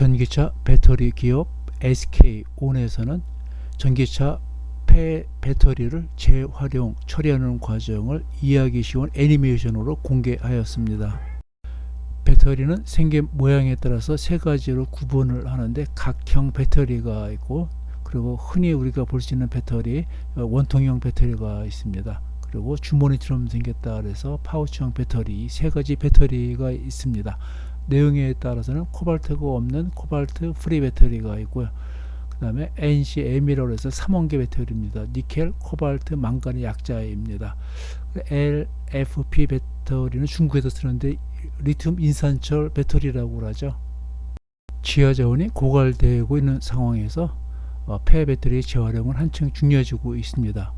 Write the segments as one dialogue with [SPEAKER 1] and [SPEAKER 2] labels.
[SPEAKER 1] 전기차 배터리 기업 SK온에서는 전기차 폐 배터리를 재활용 처리하는 과정을 이해하기 쉬운 애니메이션으로 공개하였습니다. 배터리는 생긴 모양에 따라서 세 가지로 구분을 하는데 각형 배터리가 있고 그리고 흔히 우리가 볼 수 있는 배터리 어, 원통형 배터리가 있습니다. 그리고 주머니처럼 생겼다 그래서 파우치형 배터리 이세 가지 배터리가 있습니다. 내용에 따라서는 코발트가 없는 코발트 프리 배터리가 있고요. 그 다음에 NCM이라고 해서 삼원계 배터리입니다. 니켈, 코발트, 망간의 약자입니다. LFP 배터리는 중국에서 쓰는데 리튬 인산철 배터리라고 하죠. 지하 자원이 고갈되고 있는 상황에서 어, 폐 배터리 재활용은 한층 중요해지고 있습니다.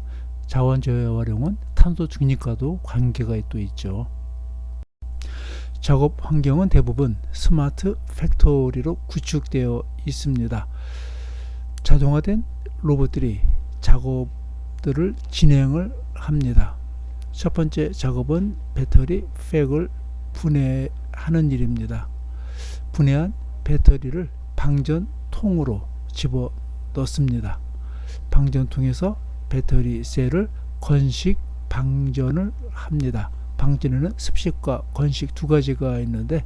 [SPEAKER 1] 자원 재활용은 탄소 중립과도 관계가 또 있죠. 작업 환경은 대부분 스마트 팩토리로 구축되어 있습니다. 자동화된 로봇들이 작업들을 진행을 합니다. 첫 번째 작업은 배터리 팩을 분해하는 일입니다. 분해한 배터리를 방전통으로 집어 넣습니다. 방전통에서 배터리 셀을 건식 방전을 합니다. 방전에는 습식과 건식 두 가지가 있는데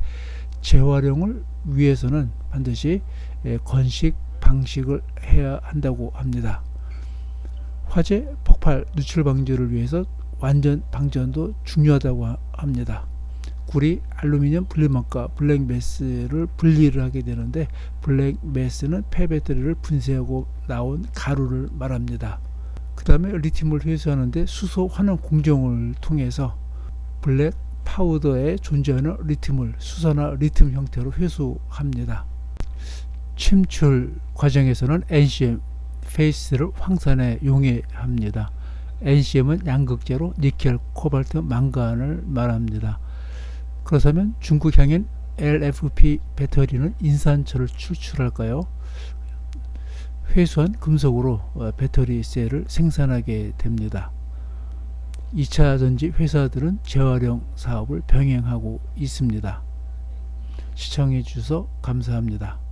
[SPEAKER 1] 재활용을 위해서는 반드시 예, 건식 방식을 해야 한다고 합니다. 화재 폭발 누출 방지를 위해서 완전 방전도 중요하다고 하- 합니다. 구리, 알루미늄, 분리막과 블랙매스를 분리를 하게 되는데 블랙매스는 폐배터리를 분쇄하고 나온 가루를 말합니다. 그 다음에 리튬을 회수하는데 수소 환원 공정을 통해서 블랙 파우더에 존재하는 리튬을 수소나 리튬 형태로 회수합니다. 침출 과정에서는 NCM 페이스를 황산에 용해합니다. NCM은 양극재로 니켈, 코발트, 망간을 말합니다. 그렇다면 중국향인 LFP 배터리는 인산철을 추출할까요? 회수한 금속으로 어, 배터리 셀을 생산하게 됩니다. 2차 전지 회사들은 재활용 사업을 병행하고 있습니다. 시청해 주셔서 감사합니다.